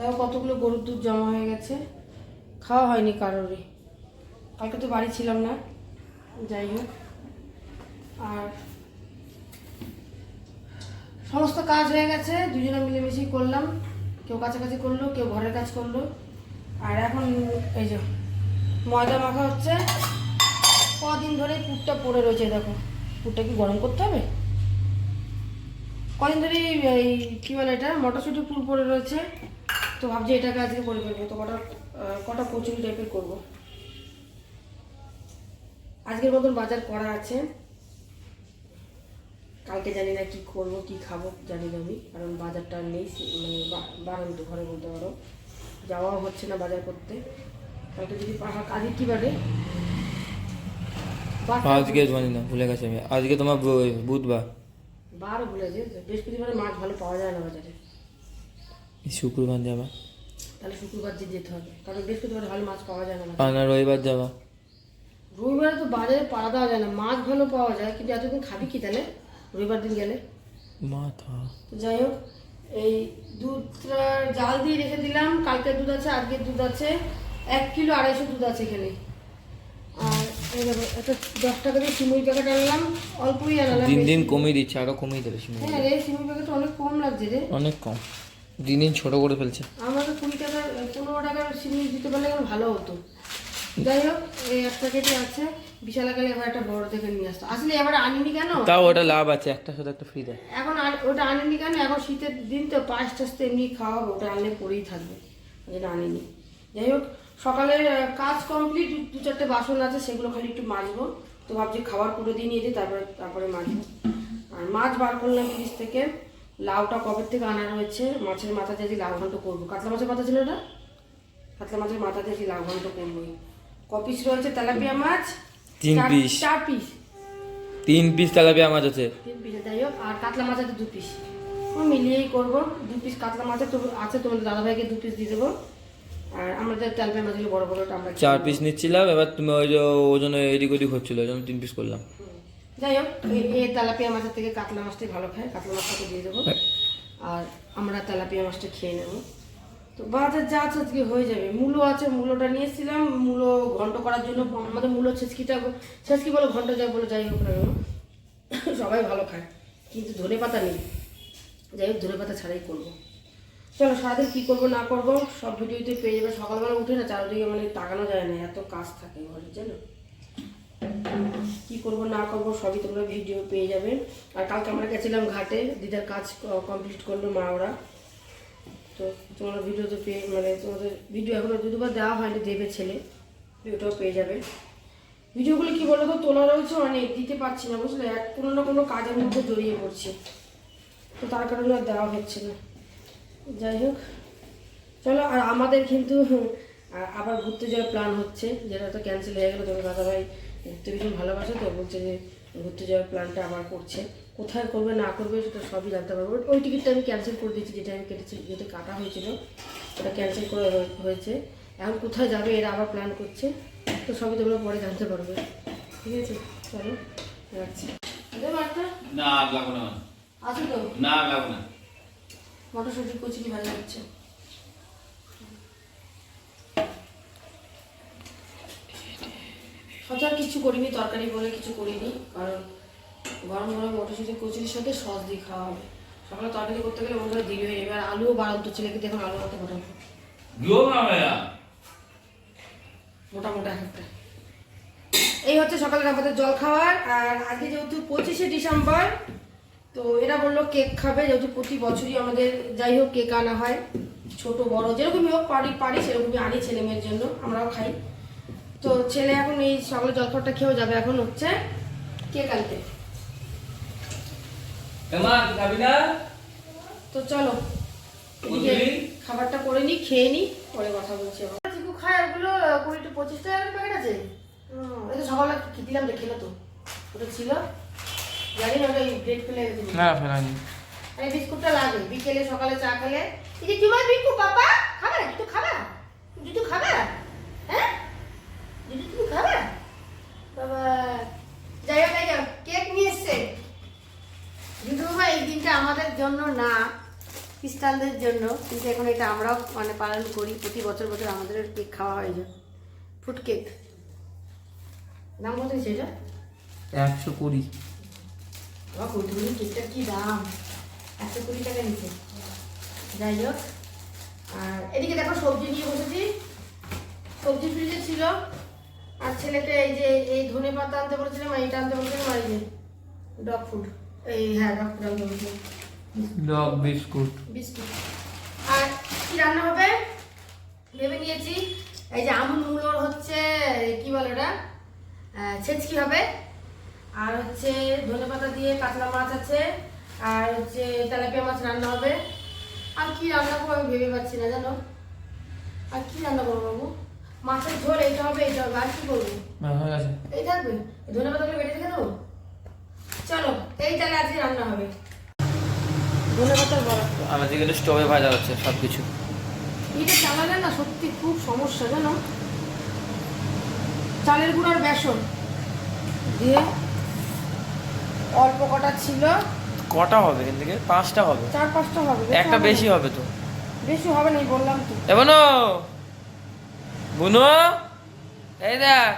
তাও কতগুলো গরুর দুধ জমা হয়ে গেছে? খাওয়া হয়নি কারোরই। কালকে তো বাড়ি ছিলাম না। যাই হোক। আর সমস্ত কাজ হয়ে গেছে, দুজনে মিলেমিশেই করলাম। কেউ কাছাকাছি করল, কেউ ঘরের কাজ করল। আর এখন এই যে ময়দা মাখা হচ্ছে। কদিন ধরে পুরটা পড়ে রয়েছে, দেখো। পুরটা কি গরম করতে হবে? কদিন ধরে এই, কী বলে এটা? মটরশুঁটি পুর পড়ে রয়েছে। তো ভাবছি এটাকে আজকে করে ফেলব। তো কটা কটা কচুরি টাইপের করব? আজকের মতন বাজার করা আছে। কালকে জানি না কি করব কি খাব জানি না আমি। কারণ বাজারটা নেই মানে বা- বারন্ত ঘরে বলতে পারো যাওয়াও হচ্ছে না বাজার করতে। কালকে যদি কাজে কি বাড়ে আজকে জানি না ভুলে গেছি আমি। আজকে তোমার বুধবার। বার ভুলে যে বৃহস্পতিবারে মাছ ভালো পাওয়া যায় না বাজারে। শুক্রবার যাবা। তাহলে শুক্রবার দিন যেতে হবে। কারণ বৃহস্পতিবারে ভালো মাছ পাওয়া যায় না বাজারে। আর না রবিবার যাবা। রবিবারে তো বাজারে পাড়া দেওয়া যায় না মাছ ভালো পাওয়া যায় কিন্তু এতদিন খাবি কি তাহলে? রবিবার দিন গেলে। মাথা। তো যাই হোক এই দুধটা জাল দিয়ে রেখে দিলাম কালকের দুধ আছে আজকের দুধ আছে এক কিলো আড়াইশো দুধ আছে এখানে। আর এই দেখো একটা দশ টাকা দিয়ে সিমুই প্যাকেট আনলাম অল্পই আনলাম দিন দিন কমিয়ে দিচ্ছে আরও কমিয়ে দেবে সিমুই। হ্যাঁ রে সিমুই প্যাকেটটা অনেক কম লাগছে রে। অনেক কম। দিন দিন ছোট করে ফেলছে। আমাকে কুড়ি টাকার পনেরো টাকার সিমুই দিতে পারলে এখন ভালো হতো। যাই হোক এই এক প্যাকেটই আছে বিশাল আকারে এবার একটা বড় থেকে নিয়ে আসতো। আসলে এবার আনিনি কেন? তাও ওটা লাভ আছে একটা সাথে একটা ফ্রি দেয়। এখন ওটা আনিনি কেন? এখন শীতের দিন তো পাঁচ টাস তো এমনি খাওয়াবো ওটা আনলে পরেই থাকবে। যেটা আনিনি। যাই হোক সকালে কাজ কমপ্লিট দু চারটে বাসন আছে সেগুলো খালি একটু মাজবো। তো ভাবছি খাবার পুরো দিয়ে নিয়ে দিই তারপরে তারপরে মাজবো। আর মাছ বার করলাম ফ্রিজ থেকে। লাউটা কবের থেকে আনা রয়েছে? মাছের মাথা দিয়ে লাউ ঘন্ট করব। কাতলা মাছের মাথা ছিল ওটা কাতলা মাছের মাথা দিয়ে লাউ ঘন্ট করবোই কপিস রয়েছে? তেলাপিয়া মাছ? তিন piece। চার পিস তিন পিস তেলাপিয়া মাছ আছে। তিন পিস যাই হোক। আর কাতলা মাছ আছে দু পিস ও মিলিয়েই করব। দু পিস কাতলা মাছ আছে তো আছে তোমাদের দাদাভাইকে দু পিস দিয়ে দেবো। আর আমাদের তেলপে মাছগুলো বড় বড়টা আমরা চার পিস নিচ্ছিলাম। এবার তুমি ওই যে ওজন এদিক ওদিক হচ্ছিল ওই জন্য তিন পিস করলাম। যাই হোক এই- এই তেলাপিয়া মাছের থেকে কাতলা মাছটাই ভালো খায় কাতলা মাছটাকে দিয়ে দেবো। আর আমরা তেলাপিয়া মাছটা খেয়ে নেব। তো বাজার যা আছে আজকে হয়ে যাবে। মূলো আছে মূলোটা নিয়ে এসেছিলাম। মূলো ঘন্ট করার জন্য আমাদের মূলো ছেচকিটা ছেচকি বলো ঘন্ট যায় বলো যাই হোক না সবাই ভালো খায়। কিন্তু ধনে পাতা নেই। যাই হোক ধনে পাতা ছাড়াই করব। চলো সারাদিন কী করব না করব সব ভিডিওতে পেয়ে যাবে। সকালবেলা উঠে না চারিদিকে মানে তাকানো যায় না এত কাজ থাকে ঘরে জানো? কি করব, না করব, সবই তোমরা ভিডিও পেয়ে যাবে। আর কালকে আমরা গেছিলাম ঘাটে, দিদার কাজ কমপ্লিট করল মা ওরা। তো তোমরা ভিডিও তো পেয়ে মানে তোমাদের ভিডিও এখনও দু দুবার দেওয়া হয়নি, দেবে ছেলে ভিডিওটাও পেয়ে যাবে। ভিডিওগুলো কি বলো তো তোলা রয়েছে অনেক, দিতে পারছি না, বুঝলে? এক কোনো না কোনো কাজের মধ্যে জড়িয়ে পড়ছি। তো তার কারণে আর দেওয়া হচ্ছে না। যাই হোক, চলো, আর আমাদের কিন্তু আবার ঘুরতে যাওয়ার প্ল্যান হচ্ছে, যেটা তো ক্যান্সেল হয়ে গেলো তবে দাদাভাই। ঘুরতে ভীষণ ভালোবাসে তো বলছে যে ঘুরতে যাওয়ার প্ল্যানটা আবার করছে। কোথায় করবে না করবে সেটা সবই জানতে পারব। ওই টিকিটটা আমি ক্যান্সেল করে দিয়েছি যেটা আমি কেটেছি যেটা কাটা হয়েছিল ওটা ক্যান্সেল করে হয়েছে। এখন কোথায় যাবে এরা আবার প্ল্যান করছে তো সবই তোমরা পরে জানতে পারবে। ঠিক আছে? চলো রাখছি। না লাগবো না। আছে তো। না লাগবো না। মটরশুঁটি কচুরি ভাজা হচ্ছে সচরাচর কিছু করিনি তরকারি বলে কিছু করিনি কারণ গরম গরম মটরশুঁটি কচুরির সাথে সস দিয়ে খাওয়া হবে। সকালে তরকারি করতে গেলে হয় দেরি হয়ে যাবে আর আলুও বাড়ান্ত ছেলেকে দেখুন আলু হাতে মোটা মোটা। একটা। এই হচ্ছে সকালের আমাদের জল খাওয়ার আর আজকে যেহেতু পঁচিশে ডিসেম্বর তো এরা বলল কেক খাবে যেহেতু প্রতি বছরই আমাদের যাই হোক কেক আনা হয় ছোট বড় যেরকমই হোক পারি পারি সেরকমই আনি ছেলে মেয়ের জন্য আমরাও খাই। তো ছেলে এখন এই সকালে জলখাবারটা খেয়েও যাবে এখন হচ্ছে কে কালকে? না? তো চলো খাবারটা করে নিই খেয়ে নিই পরে কথা বলছি চিকু খায় ওগুলো কুড়ি টু পঁচিশ টাকার প্যাকেট আছে? হুম, এই সকালে কি দিলাম দেখে তো। ওটা ছিল। জানি না ওটা ব্রেড ফেলে না ফেলানি আর এই বিস্কুটটা লাগে বিকেলে সকালে চা খেলে। এই যে তোমার বিস্কুট পাপা খাবে? দুটো খাবে? দুটো খাবে হ্যাঁ দুটো তুমি খাবে বাবা যাই হোক এই যাও কেক নিয়ে এসছে দুটো বাবা এই দিনটা আমাদের জন্য না খ্রিস্টানদের জন্য কিন্তু এখন এটা আমরাও মানে পালন করি প্রতি বছর বছর আমাদের কেক খাওয়া হয় যে ফ্রুট কেক দাম কত এটা? একশো কুড়ি। বাবা কৌতুগুলি কেকটা কী দাম? একশো কুড়ি টাকা নিচ্ছে। যাই হোক আর এদিকে দেখো সবজি নিয়ে বসেছি। সবজি ফ্রিজে ছিল আর ছেলেকে এই যে এই ধনে পাতা আনতে বলেছিলাম এইটা আনতে বলেছিলাম আর এই যে ডগ ফুড এই হ্যাঁ ডগ ফুড আনতে বলেছিলাম। ডগ বিস্কুট বিস্কুট আর কি রান্না হবে? ভেবে নিয়েছি। এই যে আমুল মুলোর হচ্ছে কি বলে ওটা? ছেচকি হবে। আর হচ্ছে ধনে পাতা দিয়ে কাতলা মাছ আছে। আর হচ্ছে তেলাপিয়া মাছ রান্না হবে। আর কি রান্না করব আমি ভেবে পাচ্ছি না জানো? আর কি রান্না করব বাবু? মাছের ঝোল এইটা হবে এইটা হবে। আর কি করব? এই থাকবে? ধনে পাতাগুলো বেটে রেখে দেবো? চলো এই তাহলে আজকে রান্না হবে। ধনে পাতার বড়া। আমাদের কিন্তু স্টোভে ভাজা হচ্ছে সব কিছু এটা চালালে না সত্যি খুব সমস্যা জানো? চালের গুঁড়ার বেসন দিয়ে অল্প কটা ছিল। কটা হবে এখান থেকে? পাঁচটা হবে। চার পাঁচটা হবে একটা বেশি হবে তো। বেশি হবে না বললাম তো। এমনো বুনো! এই দেখ।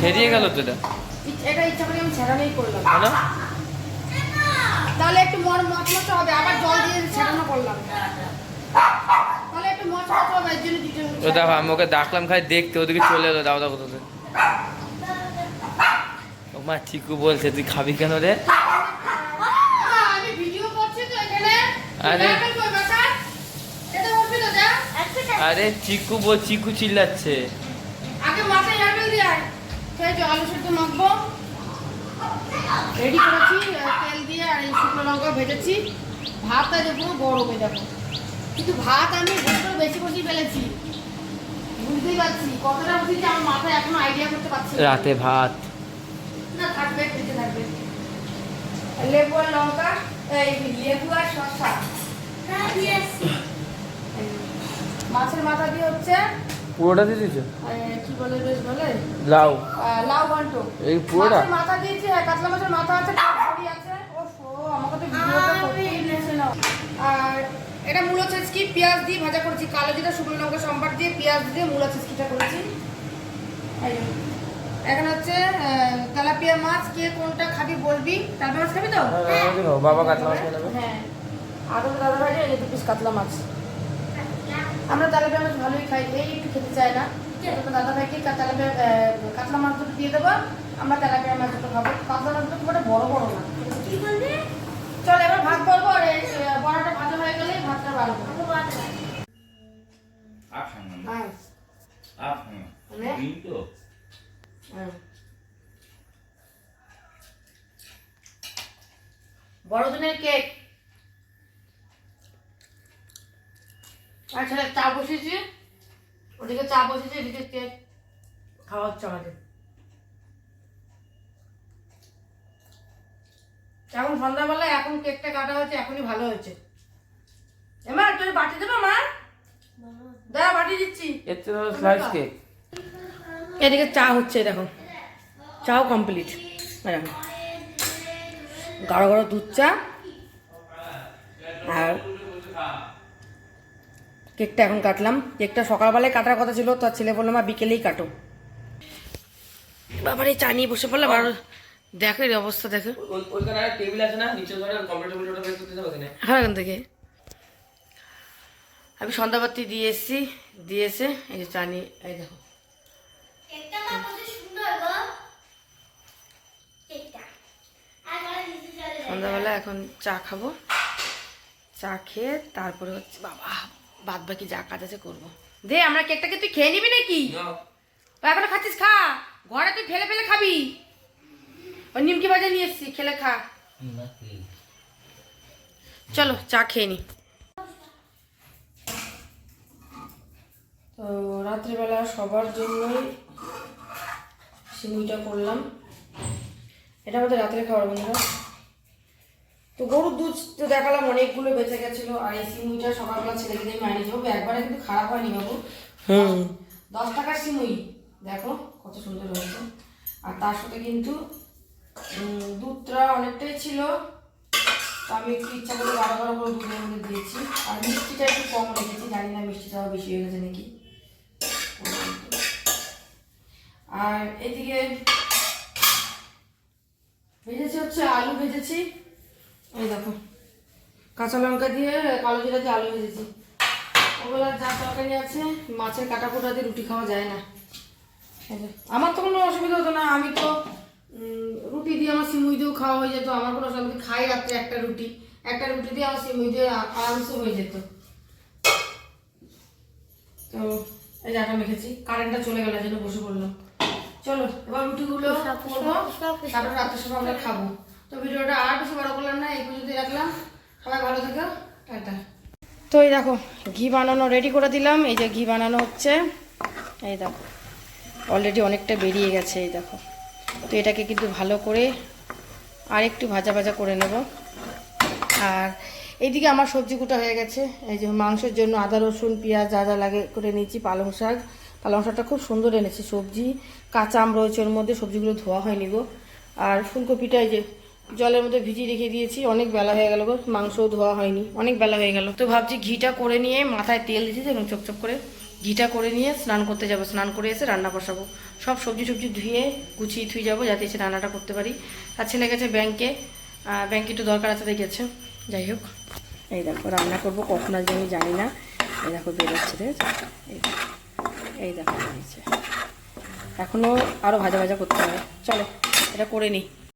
সেরিয়ে গেল তো এটা। এটা ইচ্ছা করে আমি ছেড়ানোই করলাম। তাই তাহলে একটু মর মচমচে হবে আবার জল দিয়ে ছেড়ানো করলাম। তাহলে একটু মচমচে হবে এর জন্য দিতে ও দেখো আমি ওকে ডাকলাম খাই দেখতে ওদিকে চলে এলো দাও দাও কোথাতে ও মা চিকু বলছে তুই খাবি কেন রে? আমি ভিডিও করছি তো এখানে। আরে। আরে চিকু বল চিকু চিল্লাচ্ছে। যে আলু সেদ্ধ মাখবো। রেডি করেছি তেল দিয়ে আর এই শুকনো লঙ্কা ভেজেছি। ভাতটা যে পুরো গরমে দেখো কিন্তু ভাত আমি একটু বেশি বেশি ফেলেছি। বুঝতেই পারছি কতটা বুঝেছি আমার মাথায় এখনও আইডিয়া করতে পারছি না। রাতে ভাত। না থাকবে খেতে থাকবে। লেবু আর লঙ্কা এই লেবু আর শসা। এই মাছের মাথা দিয়ে হচ্ছে পুরোটা দিয়ে দিয়েছ কি বলে বেশ বলে লাউ লাউ ঘন্ট এই পুরোটা মাথা দিয়েছি হ্যাঁ কাতলা মাছের মাথা আছে বড়ি আছে ওফো আমাকে তো ভিডিওটা করতেই দিয়েছে না আর এটা মূলো ছেচকি পেঁয়াজ দিয়ে ভাজা করেছি কালো জিরা শুকনো লঙ্কা সম্বার দিয়ে পেঁয়াজ দিয়ে মূলো ছেচকিটা করেছি এখন হচ্ছে তেলাপিয়া মাছ কে কোনটা খাবি বলবি তেলাপিয়া মাছ খাবি তো বাবা কাতলা মাছ খেয়ে নেবে হ্যাঁ আর দাদা ভাই এই দু পিস কাতলা মাছ আমরা তেলাপিয়া মাছ ভালোই খাই এই একটু খেতে চায় না। দাদা ভাইকে তেলাপিয়া কাতলা মাছ দুটো দিয়ে দেবো আমরা তেলাপিয়া মাছ দুটো খাব। কাতলা মাছ দুটো বড় বড় না। চল এবার ভাত করব আর বড়াটা ভাজা হয়ে গেলে ভাতটা বাড়বো। হ্যাঁ মানে? হ্যাঁ। বড়দিনের কেক আচ্ছা চা বসিয়েছি ওদিকে চা বসেছে এদিকে কেক খাওয়া হচ্ছে আমাদের এখন সন্ধ্যাবেলা এখন কেকটা কাটা হয়েছে এখনই ভালো হয়েছে। এমা তোর বাটি দেবো মা? দাঁড়া বাটি দিচ্ছি। স্লাইস কেক এদিকে চা হচ্ছে দেখো। চাও কমপ্লিট দেখো। গাঢ় গাঢ় দুধ চা। আর কেকটা এখন কাটলাম। কেকটা সকালবেলায় কাটার কথা ছিল তার ছেলে বলল মা বিকেলেই কাটো। বাবার এই চা নিয়ে বসে পড়লাম আর দেখো এর অবস্থা দেখো। ওইখানে একটা টেবিল আছে না নিচে ধরে কম্পিউটার কম্পিউটার বের করতে যাবে হ্যাঁ এখান থেকে। আমি সন্ধ্যাবাতি দিয়ে এসেছি দিয়ে এসে এই যে চা নিয়ে এই দেখো। সন্ধ্যাবেলা এখন চা খাব। চা খেয়ে তারপরে হচ্ছে বাবা বাদ বাকি যা কাজ আছে করব। দে আমরা কেকটাকে তুই খেয়ে নিবি নাকি? এখনও খাচ্ছিস খা। ঘরে তুই ফেলে ফেলে খাবি। ও নিমকি ভাজা নিয়ে এসছি খেলে খা। চলো চা খেয়ে নি। তো রাত্রিবেলা সবার জন্যই সিমুইটা করলাম। এটা আমাদের রাত্রে খাবার বন্ধুরা। তো গরুর দুধ তো দেখালাম অনেকগুলো বেঁচে গেছিল। আর এই সিমুইটা সকালবেলা ছেলেকে দিয়ে মাইনে যাব একবারে কিন্তু খারাপ হয়নি বাবু। হুম। দশ টাকার সিমুই দেখো কত সুন্দর হয়েছে। আর তার সাথে কিন্তু দুধটা অনেকটাই ছিল। তো আমি একটু ইচ্ছা করে গাঢ় গাঢ় করে দুধের মধ্যে দিয়েছি। আর মিষ্টিটা একটু কম রেখেছি জানি না মিষ্টিটাও বেশি হয়ে গেছে নাকি। আর এদিকে ভেজেছি হচ্ছে আলু ভেজেছি। এই দেখো কাঁচা লঙ্কা দিয়ে কালো জিরা দিয়ে আলু ভেজেছি। ওগুলো যা তরকারি আছে মাছের কাটা কোটা দিয়ে রুটি খাওয়া যায় না। আমার তো কোনো অসুবিধা হতো না আমি তো রুটি দিয়ে আমার সিমুই দিয়েও খাওয়া হয়ে যেত আমার কোনো অসুবিধা খাই রাত্রে একটা রুটি। একটা রুটি দিয়ে আমার সিমুই দিয়ে আরামসে হয়ে যেত। তো এই জায়গা মেখেছি কারেন্টটা চলে গেল জন্য বসে পড়লাম। চলো এবার রুটিগুলো করব তারপর রাত্রের সময় আমরা খাব। তো ভিডিওটা আর বেশি বড় করলাম না, এই পর্যন্ত রাখলাম। সবাই ভালো থেকো, টাটা। তো এই দেখো, ঘি বানানো রেডি করে দিলাম। এই যে ঘি বানানো হচ্ছে। এই দেখো অলরেডি অনেকটা বেরিয়ে গেছে, এই দেখো। তো এটাকে কিন্তু ভালো করে আর একটু ভাজা ভাজা করে নেব। আর এইদিকে আমার সবজি কুটা হয়ে গেছে। এই যে মাংসের জন্য আদা, রসুন, পেঁয়াজ যা যা লাগে করে নিয়েছি, পালং শাক। পালং শাকটা খুব সুন্দর এনেছি, সবজি। কাঁচা আম রয়েছে ওর মধ্যে, সবজিগুলো ধোয়া হয়নি গো। আর ফুলকপিটা এই যে জলের মধ্যে ভিজিয়ে রেখে দিয়েছি, অনেক বেলা হয়ে গেল গো, মাংসও ধোয়া হয়নি, অনেক বেলা হয়ে গেল। তো ভাবছি ঘিটা করে নিয়ে মাথায় তেল দিয়েছি এবং চপচপ করে ঘিটা করে নিয়ে স্নান করতে যাব, স্নান করে এসে রান্না বসাবো। সব সবজি সবজি ধুয়ে গুছিয়ে থুয়ে যাব, যাতে এসে রান্নাটা করতে পারি। আর ছেলে গেছে ব্যাংকে ব্যাংকে একটু দরকার আছে গেছে। যাই হোক, এই দেখো রান্না করব, কখন আসবে আমি জানি না। এই দেখো বেরোচ্ছে এই এই দেখো এখনও আরও ভাজা ভাজা করতে হবে। চলো, এটা করে নিই